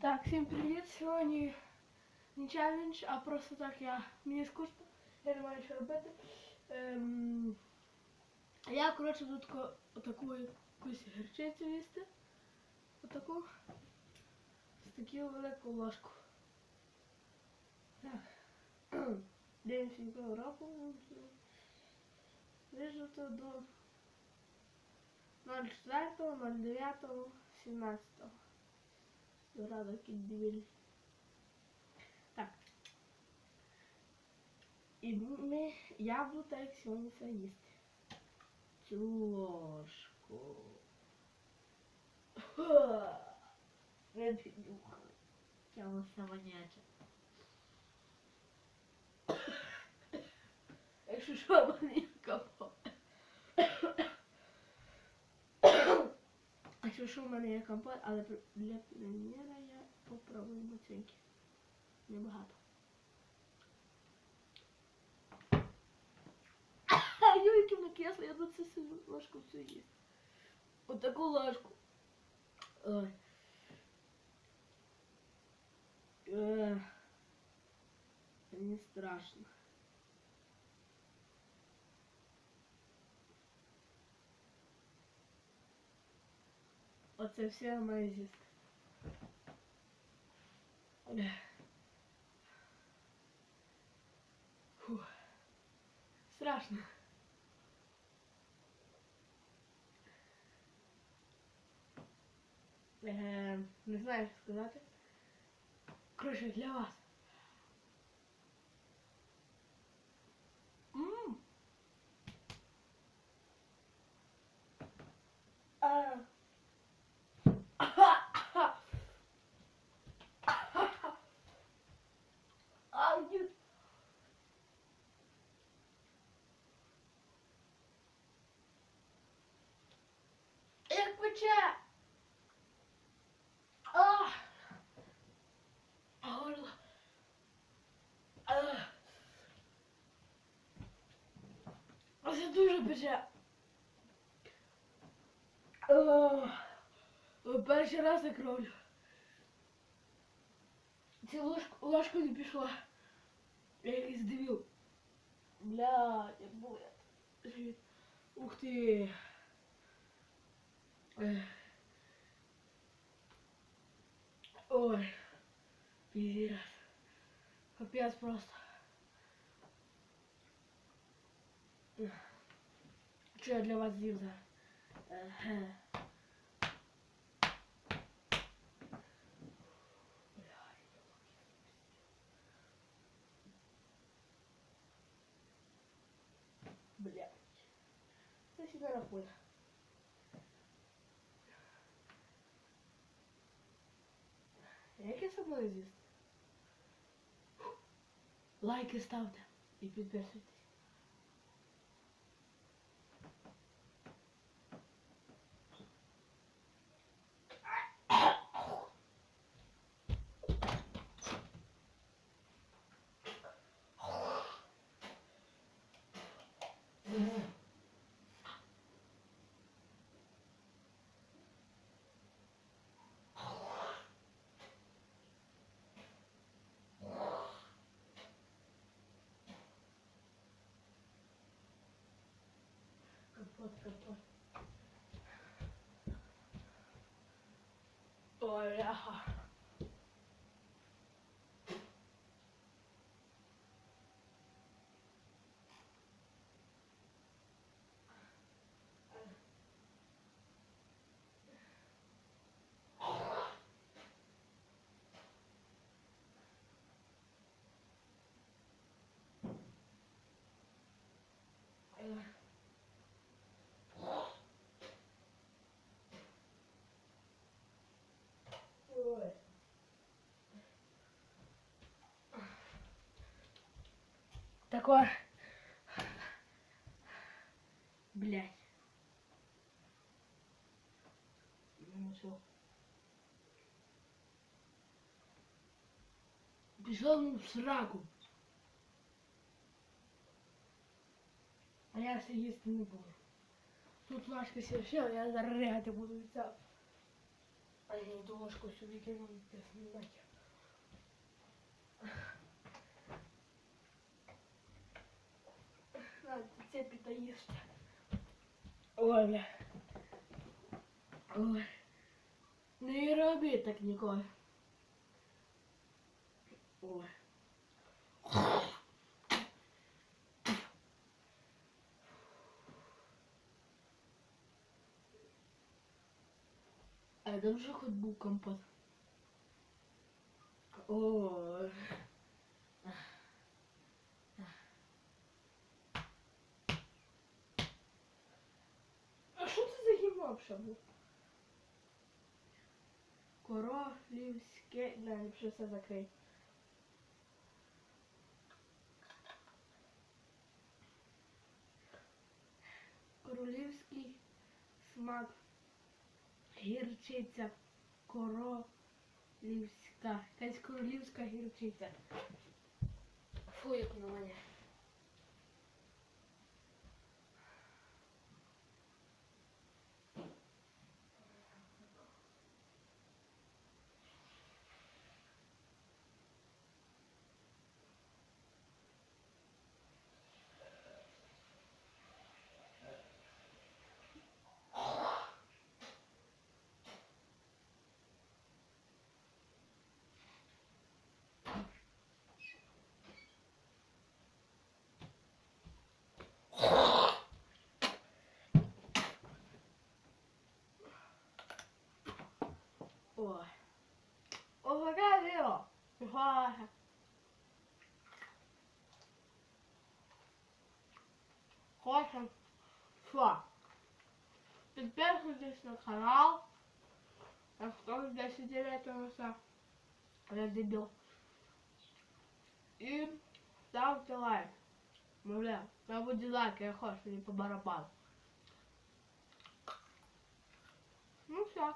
Так, всім привіт. Сьогодні не челендж, а просто так я мені скучно, я не маю що робити. Ем, я, коротше, таку, отаку якусь гірчицю їсти. Отаку. З таку велику ложку. Так. Дивимося, якого року. Вижу до 04.09.17. Рада кидвіль. Так. І ми, я буду так сьогодні це їсти. Цю ложку. Не піднюхали. Я вас самоняча. Якщо що, мені капо. Якщо що, в мене є компот, але при- для прем'єра я попробую маценьки. Небагато. Ой, яке воно кисле, я буду це всю ложку всю їсти. Отаку ложку. Ой. Е, Мені страшно. Оце все. Фух. Страшно. Е, не знаю, що сказати. Коротше, для вас. Пече. А. Горло. Це дуже пече. Перший раз я кровлю. Ця ложка, ложка не пішла. Я якийсь дивів. Бля, як було. Ух ти. Ой. Пиздец. Капец просто. Что я для вас з'їв зараз? Еге. Блядь. Це É que essa coisa existe. Like esta auto e pede perfeito. 我也好。Такое. Блять. Ну все. Пішов ну, в сраку. А я все їсти не буду. Тут ложка все, все, я зараз ригати буду від цього. А я эту ложку сюда кину, без нахер. цепі та їсти. Ой, бля. Ой. Не роби так ніколи. Ой. А де вже хоч був компот? Ой. Був? Королівське... Не, ліпше все закрий. Королівський смак. Гірчиця. Королівська. Якась королівська гірчиця. Фу, як на мене. О. Огорело. Гарно. Хочем. Все. Підписуйтесь на канал. А хто з 10 роса? Я дебіл. І ставте лайк. Бля, я буду лайк, я хочу не по барабану. Ну все.